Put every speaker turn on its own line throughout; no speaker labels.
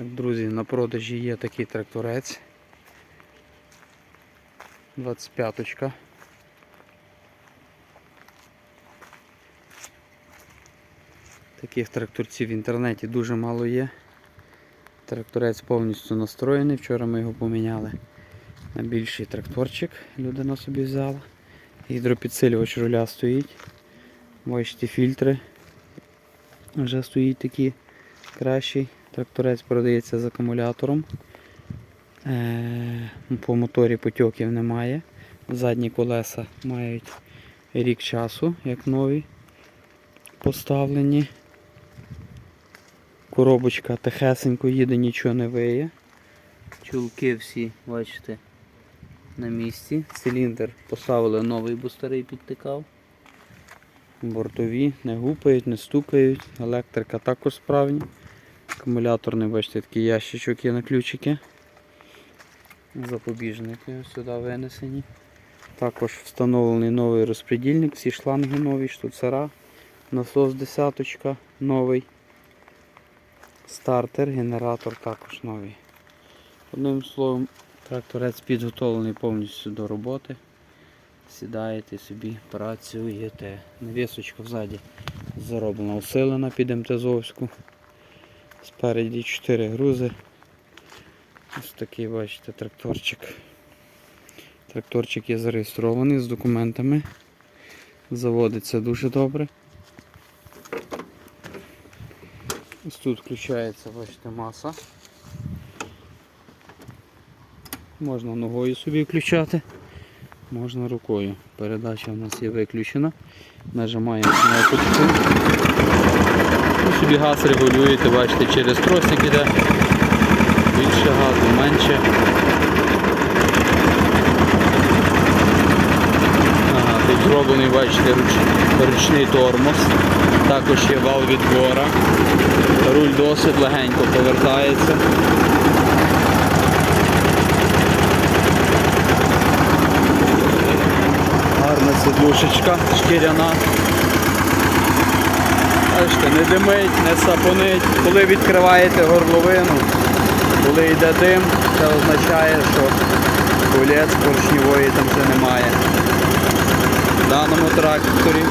Друзі, на продажі є такий тракторець. 25-ка. Таких тракторців в інтернеті дуже мало є. Тракторець повністю настроєний. Вчора ми його поміняли на більший тракторчик. Людина собі взяла. Гідропідсилювач руля стоїть. Бачите, фільтри. Вже стоїть такі кращий. Тракторець продається з акумулятором. Е, По моторі потьоків немає. Задні колеса мають рік часу, як нові поставлені. Коробочка тихесенько їде, нічого не виє. Чулки всі, бачите, на місці. Циліндр поставили новий, бо старий підтикав. Бортові не гупають, не стукають. Електрика також справні. Акумуляторний, бачите, такий ящичок є на ключики. Запобіжники сюди винесені. Також встановлений новий розпредільник, всі шланги нові, штуцера, насос десяточка новий. Стартер, генератор також новий. Одним словом, тракторець підготовлений повністю до роботи. Сідаєте собі, працюєте. Навісочка взаді зароблена, усилена під МТЗовську. Спереді 4 грузи. Ось такий, бачите, тракторчик. Тракторчик є зареєстрований з документами. Заводиться дуже добре. Ось тут включається, бачите, маса. Можна ногою собі включати, можна рукою. Передача у нас є виключена. Нажимаємо кнопочку. Собі газ регулюєте, бачите, через тросик іде. Більше газу, менше. Ага, тут зроблений, бачите, руч- ручний тормоз. Також є вал відбора. Руль досить легенько повертається. Гарна сідлушечка шкіряна. Бачите, не димить, не сапонить. Коли відкриваєте горловину, коли йде дим, це означає, що колець поршньової там вже немає. В даному тракторі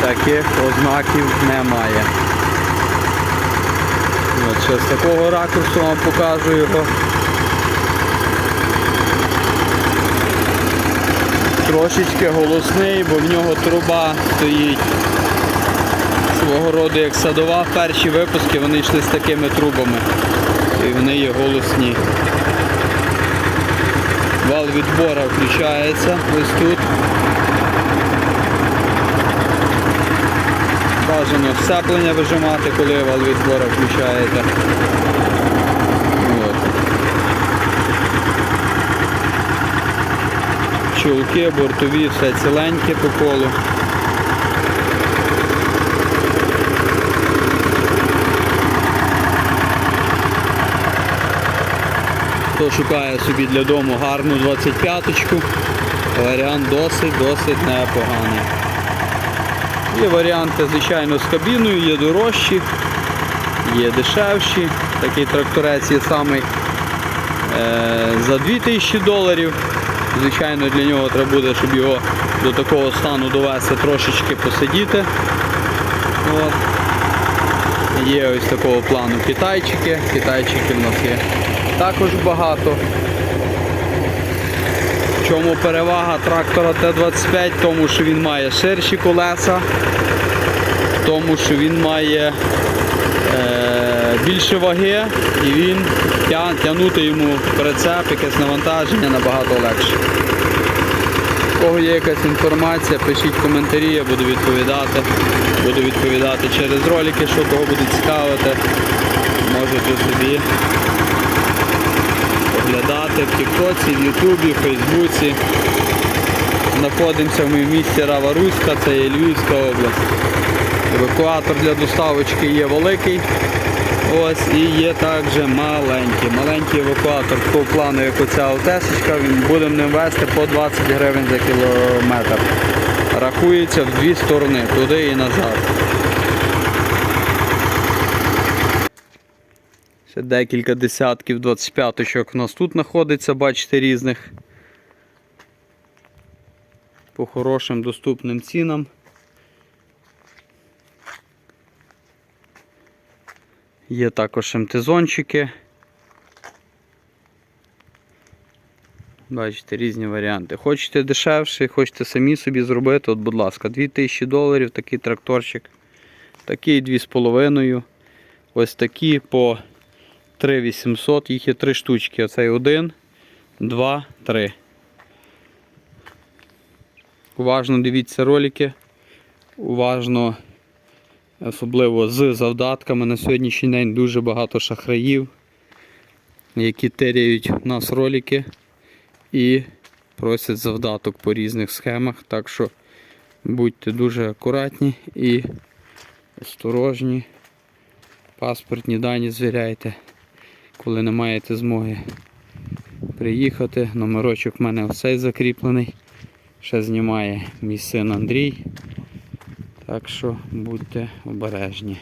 таких ознаків немає. От з такого ракурсу вам покажу його. Трошечки голосний, бо в нього труба стоїть свого роду як садова. Перші випуски вони йшли з такими трубами. І вони є голосні. Вал відбора включається ось тут. Бажано сцеплення вижимати, коли вал відбора включаєте. От. Чулки, бортові, все ціленьке по колу. Хто шукає собі для дому гарну 25-ку, варіант досить-досить непоганий. Є варіанти, звичайно, з кабіною, є дорожчі, є дешевші. Такий тракторець є самий е, за 2000 доларів. Звичайно, для нього треба буде, щоб його до такого стану довести, трошечки посидіти. От. Є ось такого плану китайчики. Китайчиків у нас є також багато. В чому перевага трактора Т-25? В тому, що він має ширші колеса, тому, що він має е, більше ваги і він тя- тягнути йому прицеп, якесь навантаження набагато легше. У кого є якась інформація, пишіть коментарі, я буду відповідати. Буду відповідати через ролики, що кого буде цікавити. Можете собі оглядати в Тіктоці, в Ютубі, в Фейсбуці. Знаходимося ми в місті Рава Руська, це є Львівська область. Евакуатор для доставочки є великий. Ось і є також маленький. Маленький евакуатор такого плану, як оця ОТС-очка, він будемо ним вести по 20 гривень за кілометр. Рахується в дві сторони, туди і назад. Ще декілька десятків 25-очок у нас тут знаходиться, бачите, різних. По хорошим доступним цінам. Є також МТЗончики. Бачите, різні варіанти. Хочете дешевше, хочете самі собі зробити, от, будь ласка, 2000 доларів такий тракторчик. Такий 2,5. Ось такі по 3800. Їх є три штучки. Оцей один, два, три. Уважно дивіться ролики. Уважно, особливо з завдатками. На сьогоднішній день дуже багато шахраїв, які теряють у нас ролики і просять завдаток по різних схемах. Так що будьте дуже акуратні і осторожні. Паспортні дані звіряйте, коли не маєте змоги приїхати. Номерочок в мене оцей закріплений. Ще знімає мій син Андрій. Так що будьте обережні.